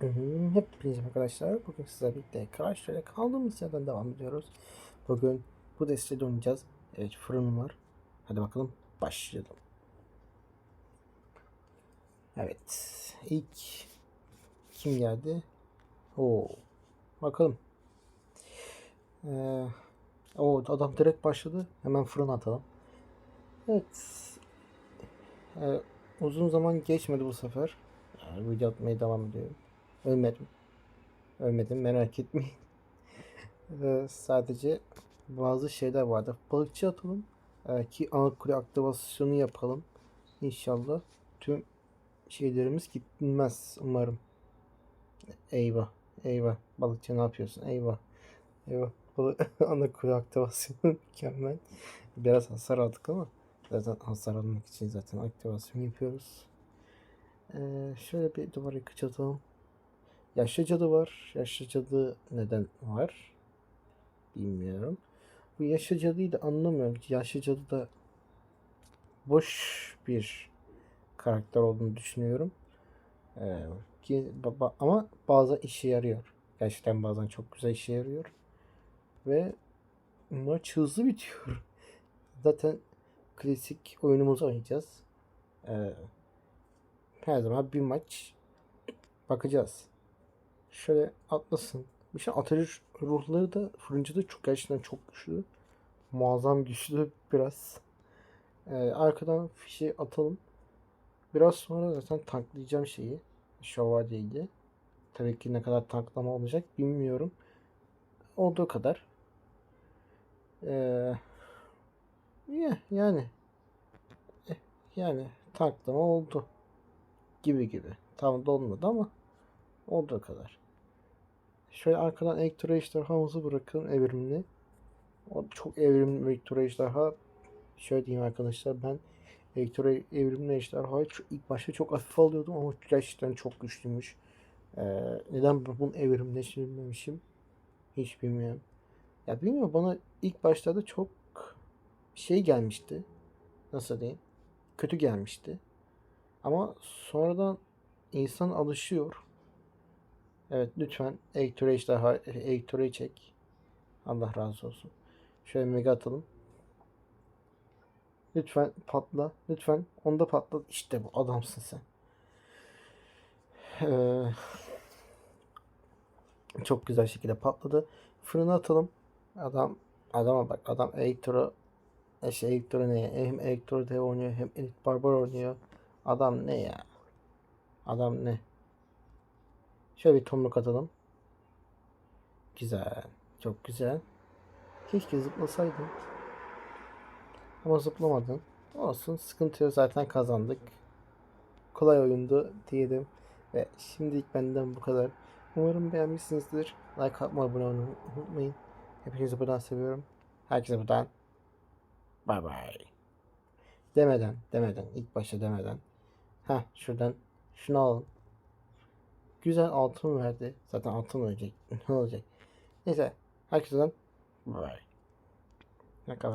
Hepinize arkadaşlar. Bugün sizlerle birlikte Crash Royale kaldığımız yerden devam ediyoruz. Bugün bu desteği oynayacağız. Evet fırınım var. Hadi bakalım başlayalım. Evet. ilk kim geldi? Oo. Bakalım. Ee, o adam direkt başladı. Hemen fırına atalım. Evet. Ee, uzun zaman geçmedi bu sefer. Yani video atmaya devam ediyorum. Ölmedim. Ölmedim merak etmeyin. Ee, sadece bazı şeyler vardı. Balıkçı atalım. Ee, ki ana kule aktivasyonu yapalım. İnşallah tüm şeylerimiz gitmez umarım. Eyvah. Eyvah. Balıkçı ne yapıyorsun? Eyvah. Eyvah. Ana kule aktivasyonu mükemmel. Biraz hasar aldık ama zaten hasar almak için zaten aktivasyon yapıyoruz. Ee, şöyle bir duvar yıkıcı atalım. Yaşlı cadı var. Yaşlı cadı neden var? Bilmiyorum. Bu yaşlı cadıyı da anlamıyorum. Yaşlı cadı da boş bir karakter olduğunu düşünüyorum. Ee, ki, ba- ba- ama bazen işe yarıyor. Gerçekten bazen çok güzel işe yarıyor. Ve maç hızlı bitiyor. Zaten klasik oyunumuzu oynayacağız. Ee, her zaman bir maç bakacağız. Şöyle atlasın. Bir şey ateş ruhları da fırıncıda çok gerçekten çok güçlü. Muazzam güçlü biraz. Ee, arkadan fişi atalım. Biraz sonra zaten tanklayacağım şeyi. Şövalyeyi. Tabii ki ne kadar tanklama olacak bilmiyorum. Olduğu kadar. Ee, ya- yani eh, yani tanklama oldu. Gibi gibi. Tam da olmadı ama olduğu kadar. Şöyle arkadan elektro ejderhamızı bırakın evrimli. O çok evrimli elektro ejderha. Şöyle diyeyim arkadaşlar ben elektro evrimli çok- ilk başta çok hafif alıyordum ama gerçekten çok güçlüymüş. Ee, neden bunu evrimleştirmemişim hiç bilmiyorum. Ya bilmiyorum bana ilk başlarda çok şey gelmişti. Nasıl diyeyim? Kötü gelmişti. Ama sonradan insan alışıyor. Evet lütfen Ektore'yi daha Ektore'yi çek. Allah razı olsun. Şöyle mega atalım. Lütfen patla. Lütfen. Onda patla. İşte bu adamsın sen. Ee, çok güzel şekilde patladı. Fırına atalım. Adam adama bak. Adam Elektro şey Elektro ne? Hem Elektro dev oynuyor hem Elit Barbar oynuyor. Adam ne ya? Adam ne? Şöyle bir tomruk atalım. Güzel. Çok güzel. Keşke zıplasaydın. Ama zıplamadın. Olsun. Sıkıntı yok. Zaten kazandık. Kolay oyundu diyelim. Ve şimdilik benden bu kadar. Umarım beğenmişsinizdir. Like atmayı, abone olmayı unutmayın. Hepinizi buradan seviyorum. Herkese buradan bay bay. Demeden, demeden, ilk başta demeden. Ha şuradan şunu alın. Güzel altın verdi. Zaten altın olacak. Ne olacak? Neyse. Herkese bay bay. Ne kadar?